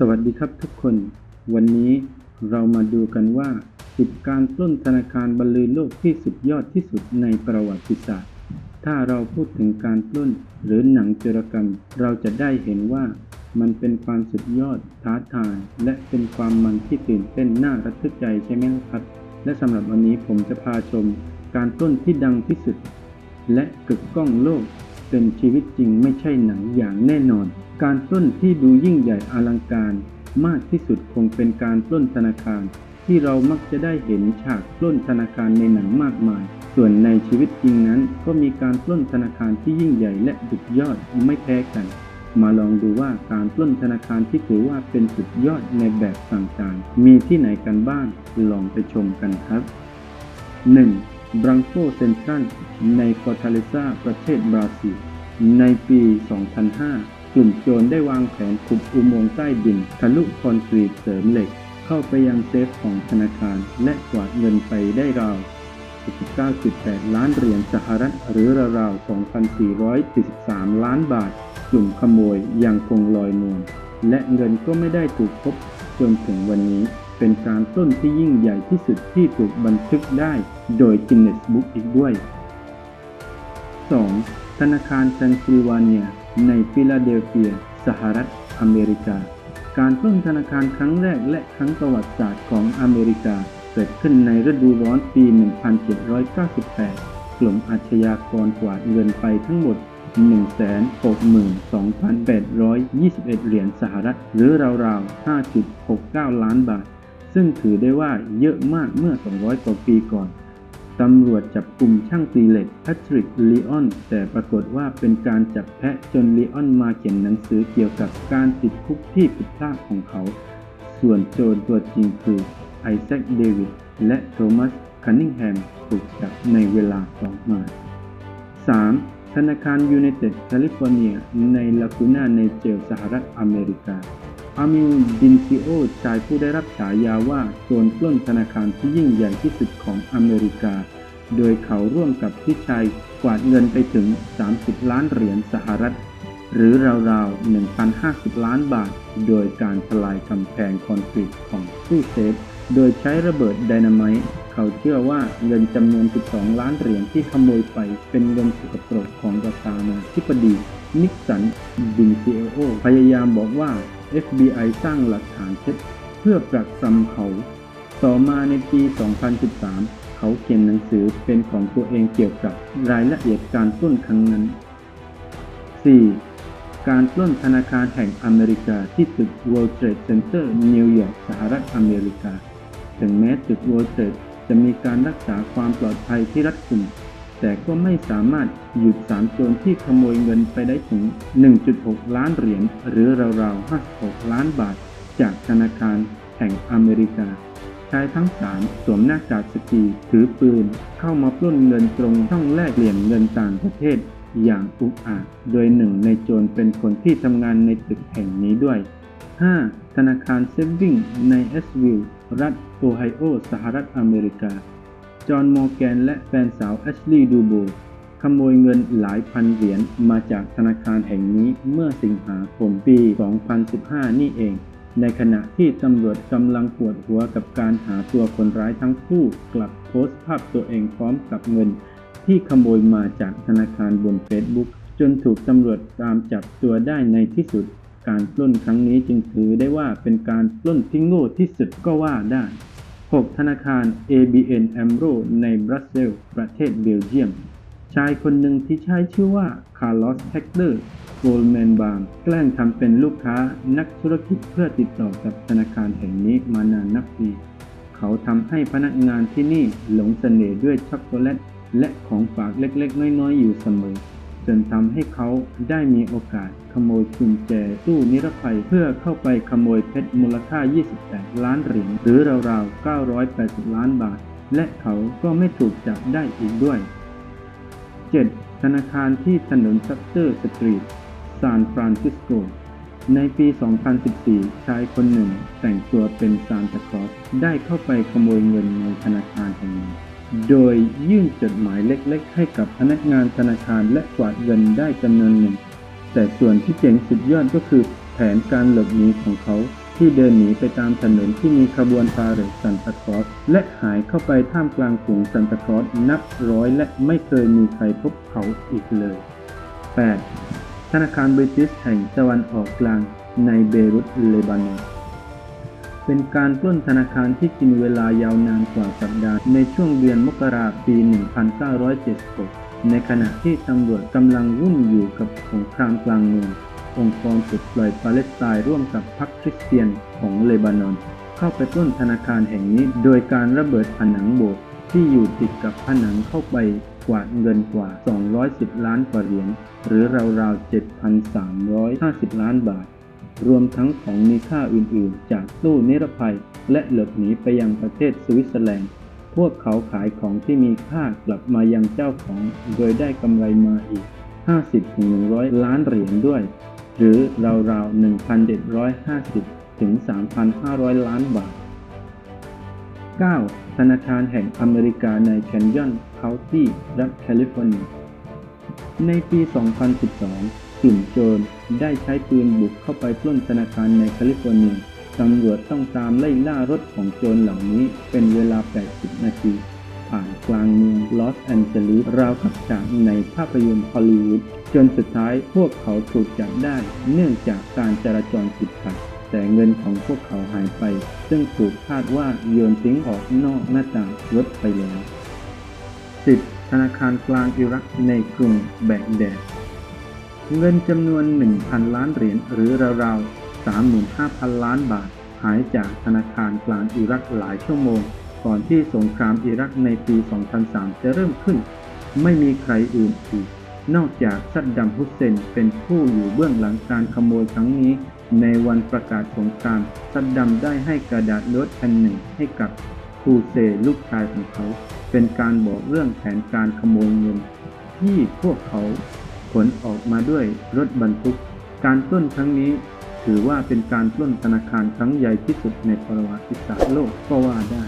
สวัสดีครับทุกคน วันนี้เรามาดูกันว่า 10 การปล้นธนาคารบรรลือโลกที่สุดยอดที่สุดในประวัติศาสตร์ ถ้าเราพูดถึงการปล้นหรือหนังจรกรรม เราจะได้เห็นว่ามันเป็นความสุดยอดท้าทาย และเป็นความมันที่ตื่นเต้นน่าระทึกใจใช่ไหมครับ และสำหรับวันนี้ผมจะพาชมการปล้นที่ดังที่สุด และกึกก้องโลก เป็นชีวิตจริงไม่ใช่หนังอย่างแน่นอน การปล้นที่ดูยิ่งใหญ่อลังการ มากที่สุดคงเป็นการปล้นธนาคาร ที่เรามักจะได้เห็นฉากปล้นธนาคารในหนังมากมาย ส่วนในชีวิตจริงนั้น ก็มีการปล้นธนาคารที่ยิ่งใหญ่และสุดยอดไม่แพ้กัน มาลองดูว่าการปล้นธนาคารที่ถือว่าเป็นสุดยอดในแบบต่างๆ มีที่ไหนกันบ้างลองไปชมกันครับ 1. บรังโกเซนทรัลในฟอร์ทาเลซาประเทศบราซิล ในปี 2005 กลุ่มโจรได้วางแผนขุดอุโมงค์ใต้ดิน ทะลุคอนกรีตเสริมเหล็ก เข้าไปยังเซฟของธนาคาร และกวาดเงินไปได้ราว 19.8 ล้านเหรียญสหรัฐหรือราวๆ2,443 ล้านบาท กลุ่มขโมยยังคงลอยนวลและเงินก็ไม่ได้ถูกพบจนถึงวันนี้ เป็นการปล้นที่ยิ่งใหญ่ที่สุดที่ถูกบันทึกได้โดยกินเนสบุ๊กอีกด้วย 2. ธนาคารเซนซิลวาเนีย ในฟิลาเดลเฟีย สหรัฐอเมริกา การปล้นธนาคารครั้งแรกและครั้งประวัติศาสตร์ของอเมริกา เกิดขึ้นในฤดูร้อนปี 1798 กลุ่มอาชญากรกวาดเงินไปทั้งหมด 162,821 เหรียญสหรัฐ หรือราวๆ 5.69 ล้านบาท ซึ่งถือได้ว่าเยอะมากเมื่อ 200 กว่าปีก่อน ตำรวจจับกลุ่มช่างตีเหล็กแพทริกลีออน แต่ปรากฏว่าเป็นการจับแพะจนลีออนมาเขียนหนังสือเกี่ยวกับการติดคุกที่ผิดพลาดของเขา ส่วนโจรตัวจริงคือไอแซคเดวิดและโทมัสคันนิงแฮมถูกจับในเวลาต่อมา 3. ธนาคารยูไนเต็ดแคลิฟอร์เนียในลากูน่าในเจลสหรัฐอเมริกา อามิลดินซิโอชายผู้ได้รับฉายาว่าโจรปล้นธนาคารที่ยิ่งใหญ่ที่สุดของอเมริกา โดยเขาร่วมกับพี่ชายกวาดเงินไปถึง 30 ล้านเหรียญสหรัฐ หรือราวๆ 1,050 ล้านบาท โดยการทลายกำแพงคอนกรีตของตู้เซฟ โดยใช้ระเบิดไดนาไมต์เขาเชื่อว่าเงินจำนวน 12 ล้านเหรียญที่ขโมยไปเป็นเงินสกปรกของประธานาธิบดีนิกสันดินซิโอพยายามบอกว่า FBI สร้างหลักฐานเท็จเพื่อปรักปรำเขา ต่อมาในปี 2013 เขาเขียนหนังสือเป็นของตัวเองเกี่ยวกับรายละเอียดการปล้นครั้งนั้น 4. การปล้นธนาคารแห่งอเมริกาที่ตึก World Trade Center นิวยอร์กสหรัฐอเมริกา ถึงแม้ตึก World Trade จะมีการรักษาความปลอดภัยที่รัดกุม แต่ก็ไม่สามารถหยุดสามโจรที่ขโมยเงินไปได้ถึง 1.6 ล้านเหรียญหรือราวๆ 56 ล้านบาท จากธนาคารแห่งอเมริกา ชายทั้งสามสวมหน้ากากสกีถือปืน เข้ามาปล้นเงินตรงช่องแลกเปลี่ยนเงินต่างประเทศอย่างอุกอาจ โดยหนึ่งในโจรเป็นคนที่ทำงานในตึกแห่งนี้ด้วย 5. ธนาคารเซฟวิ่งในเอสวิลล์รัฐโอไฮโอ สหรัฐอเมริกา จอห์น มอร์แกน และแฟนสาวแอชลีย์ ดูโบ ขโมยเงินหลายพันเหรียญมาจากธนาคารแห่งนี้เมื่อสิงหาคมปี 2015 นี่เอง ในขณะที่ตำรวจกำลังปวดหัวกับการหาตัวคนร้ายทั้งคู่ กลับโพสต์ภาพตัวเองพร้อมกับเงิน ที่ขโมยมาจากธนาคารบนเฟซบุ๊กจนถูกตำรวจตามจับตัวได้ในที่สุด การปล้นครั้งนี้จึงถือได้ว่าเป็นการปล้นที่โง่ที่สุดก็ว่าได้ 6. ธนาคาร ABN AMRO ในบรัสเซลส์ประเทศเบลเยียม ชายคนหนึ่งที่ใช้ชื่อว่าคาร์ลอสแฮกเ e อร์โกลแมนบาร์แกล้งทำเป็นลูกค้านักธุรกิจเพื่อติดต่อกับธนาคารแห่งนี้มานานนับปี เขาทำให้พนักงานที่นี่หลงเสน่ห์ด้วยช็อกโกแลตและของฝากเล็กๆ น้อยๆ อยู่เสมอ จนทำให้เขาได้มีโอกาสขโมยกุญแจตู้นิรภัยเพื่อเข้าไปขโมยเพชรมูลค่า 28 ล้านเหรียญหรือราวๆ 980 ล้านบาท และเขาก็ไม่ถูกจับได้อีกด้วย 7. ธนาคารที่ถนนซัตเตอร์สตรีทซานฟรานซิสโกในปี 2014 ชายคนหนึ่งแต่งตัวเป็นซานตาคลอสได้เข้าไปขโมยเงินในธนาคารแห่งหนึ่ง โดยยื่นจดหมายเล็กๆ ให้กับพนักงานธนาคารและกวาดเงินได้จำนวนหนึ่ง แต่ส่วนที่เจ๋งสุดยอดก็คือแผนการหลบหนีของเขา ที่เดินหนีไปตามถนนที่มีขบวนพาเหรดซันตาคลอสและหายเข้าไปท่ามกลางฝูงซันตาคลอสนับร้อยและไม่เคยมีใครพบเขาอีกเลย 8. ธนาคารบริติชแห่งตะวันออกกลางในเบรุตเลบานอน เป็นการปล้นธนาคารที่กินเวลายาวนานกว่าสัปดาห์ในช่วงเดือนมกราคมปี 1976 ในขณะที่ตำรวจกำลังวุ่นอยู่กับสงครามกลางเมืององค์กรปลดปล่อยปาเลสไตน์ร่วมกับพรรคคริสเตียนของเลบานอน เข้าไปปล้นธนาคารแห่งนี้ โดยการระเบิดผนังโบสถ์ที่อยู่ติดกับผนังเข้าไปกวาดเงินกว่า 210 ล้านกว่าเหรียญหรือราวๆ 7,350 ล้านบาท รวมทั้งของมีค่าอื่นๆ จากตู้นิรภัย และหลบหนีไปยังประเทศสวิตเซอร์แลนด์ พวกเขาขายของที่มีค่ากลับมายังเจ้าของ โดยได้กำไรมาอีก 50-100 ล้านเหรียญด้วย หรือราวๆ 1,750 ถึง 3,500 ล้านบาท 9. ธนาคารแห่งอเมริกาในแคนยอนเคาน์ตี้รัฐแคลิฟอร์เนีย ในปี 2012 กลุ่มโจรได้ใช้ปืนบุกเข้าไปปล้นธนาคารในแคลิฟอร์เนียตำรวจต้องตามไล่ล่ารถของโจรเหล่านี้เป็นเวลา 80 นาที ผ่านกลางเมืองลอสแอนเจลิสราวกับฉากในภาพยนตร์ฮอลลีวูดจนสุดท้ายพวกเขาถูกจับได้เนื่องจากการจราจรติดขัด แต่เงินของพวกเขาหายไป ซึ่งถูกคาดว่าโยนทิ้งออกนอกหน้าต่างรถไปแล้ว 10. ธนาคารกลางอิรักในกรุงแบกแดด เงินจำนวน 1,000 ล้านเหรียญหรือราวๆ 35,000 ล้านบาท หายจากธนาคารกลางอิรักหลายชั่วโมง ก่อนที่สงครามอิรักในปี 2003 จะเริ่มขึ้น ไม่มีใครอื่นอีก นอกจากซัดดัมฮุสเซนเป็นผู้อยู่เบื้องหลังการขโมยครั้งนี้ ในวันประกาศสงครามซัดดัมได้ให้กระดาษโน้ตแผ่นหนึ่งให้กับคูเซลูกชายของเขา เป็นการบอกเรื่องแผนการขโมยเงินที่พวกเขา ผลออกมาด้วยรถบรรทุก การปล้นครั้งนี้ ถือว่าเป็นการปล้นธนาคารครั้งใหญ่ที่สุดในประวัติศาสตร์โลกก็ว่าได้